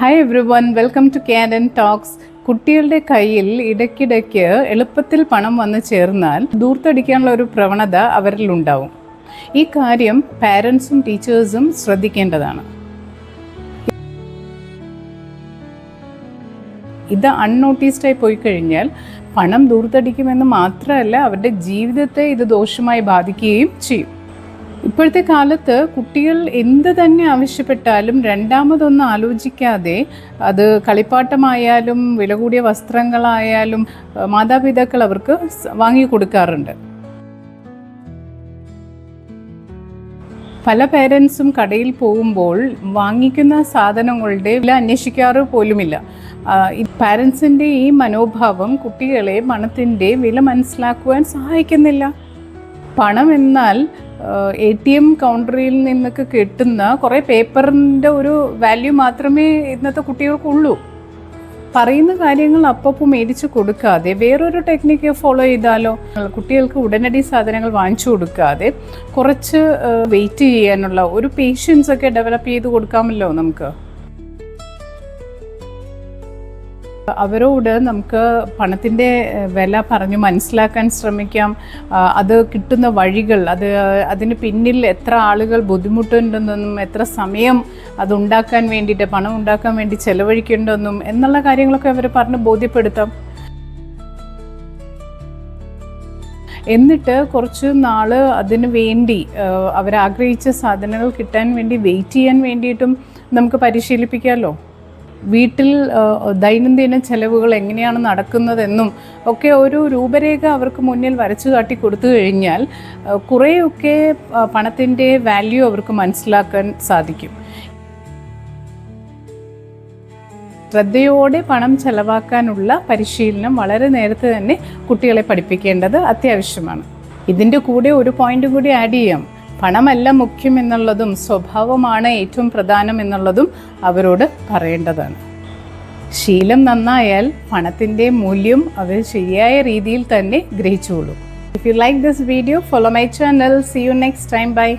Hi every one welcome to can talks കുട്ടികളുടെ കയ്യിൽ ഇടയ്ക്കിടയ്ക്ക് എളുപ്പത്തിൽ പണം വന്നു ചേർന്നാൽ ദൂർത്തടിക്കാനുള്ള ഒരു പ്രവണത അവരിൽ അവരിലുണ്ടാവും ഈ കാര്യം പാരൻസും ടീച്ചേഴ്സും ശ്രദ്ധിക്കേണ്ടതാണ്. ഇത് അൺനോട്ടീസ്ഡായി പോയി കഴിഞ്ഞാൽ പണം ദൂർത്തടിക്കുമെന്ന് മാത്രമല്ല അവരുടെ ജീവിതത്തെ ഇത് ദോഷമായി ബാധിക്കുകയും ചെയ്യും. ഇപ്പോഴത്തെ കാലത്ത് കുട്ടികൾ എന്ത് തന്നെ ആവശ്യപ്പെട്ടാലും രണ്ടാമതൊന്നും ആലോചിക്കാതെ അത് കളിപ്പാട്ടമായാലും വില കൂടിയ വസ്ത്രങ്ങളായാലും മാതാപിതാക്കൾ അവർക്ക് വാങ്ങി കൊടുക്കാറുണ്ട്. പല പേരൻസും കടയിൽ പോകുമ്പോൾ വാങ്ങിക്കുന്ന സാധനങ്ങളുടെ വില അന്വേഷിക്കാറ് പോലുമില്ല. പാരൻസിന്റെ ഈ മനോഭാവം കുട്ടികളെ പണത്തിന്റെ വില മനസ്സിലാക്കുവാൻ സഹായിക്കുന്നില്ല. പണം എന്നാൽ എ ടി എം കൗണ്ടറിൽ നിന്നൊക്കെ കിട്ടുന്ന കുറേ പേപ്പറിന്റെ ഒരു വാല്യൂ മാത്രമേ ഇന്നത്തെ കുട്ടികൾക്കുള്ളൂ. പറയുന്ന കാര്യങ്ങൾ അപ്പപ്പോൾ മേടിച്ച് കൊടുക്കാതെ വേറൊരു ടെക്നിക്ക് ഫോളോ ചെയ്താലോ? കുട്ടികൾക്ക് ഉടനടി സാധനങ്ങൾ വാങ്ങിച്ചു കൊടുക്കാതെ കുറച്ച് വെയിറ്റ് ചെയ്യാനുള്ള ഒരു പേഷ്യൻസ് ഒക്കെ ഡെവലപ്പ് ചെയ്ത് കൊടുക്കാമല്ലോ നമുക്ക്? അവരോട് നമുക്ക് പണത്തിന്റെ വില പറഞ്ഞു മനസ്സിലാക്കാൻ ശ്രമിക്കാം. അത് കിട്ടുന്ന വഴികൾ അത് അതിന് പിന്നിൽ എത്ര ആളുകൾ ബുദ്ധിമുട്ടുണ്ടെന്നും എത്ര സമയം അതുണ്ടാക്കാൻ വേണ്ടിയിട്ട് പണം ഉണ്ടാക്കാൻ വേണ്ടി ചെലവഴിക്കേണ്ടെന്നും എന്നുള്ള കാര്യങ്ങളൊക്കെ അവർ പറഞ്ഞ് ബോധ്യപ്പെടുത്താം. എന്നിട്ട് കുറച്ച് നാൾ അതിന് വേണ്ടി അവരാഗ്രഹിച്ച സാധനങ്ങൾ കിട്ടാൻ വേണ്ടി വെയിറ്റ് ചെയ്യാൻ വേണ്ടിയിട്ടും നമുക്ക് പരിശീലിപ്പിക്കാമല്ലോ വീട്ടിൽ ദൈനംദിന ചെലവുകൾ എങ്ങനെയാണ് നടക്കുന്നതെന്നും ഒക്കെ ഒരു രൂപരേഖ അവർക്ക് മുന്നിൽ വരച്ചു കാട്ടി കൊടുത്തു കഴിഞ്ഞാൽ കുറേയൊക്കെ പണത്തിന്റെ വാല്യൂ അവർക്ക് മനസ്സിലാക്കാൻ സാധിക്കും. ശ്രദ്ധയോടെ പണം ചെലവാക്കാനുള്ള പരിശീലനം വളരെ നേരത്തെ തന്നെ കുട്ടികളെ പഠിപ്പിക്കേണ്ടത് അത്യാവശ്യമാണ്. ഇതിന്റെ കൂടെ ഒരു പോയിന്റ് കൂടി ആഡ് ചെയ്യാം. പണമല്ല മുഖ്യം എന്നുള്ളതും സ്വഭാവമാണ് ഏറ്റവും പ്രധാനം എന്നുള്ളതും അവരോട് പറയേണ്ടതാണ്. ശീലം നന്നായാൽ പണത്തിന്റെ മൂല്യം അവർ ശരിയായ രീതിയിൽ തന്നെ ഗ്രഹിച്ചുകൊള്ളും. If you like this video follow my channel see you next time bye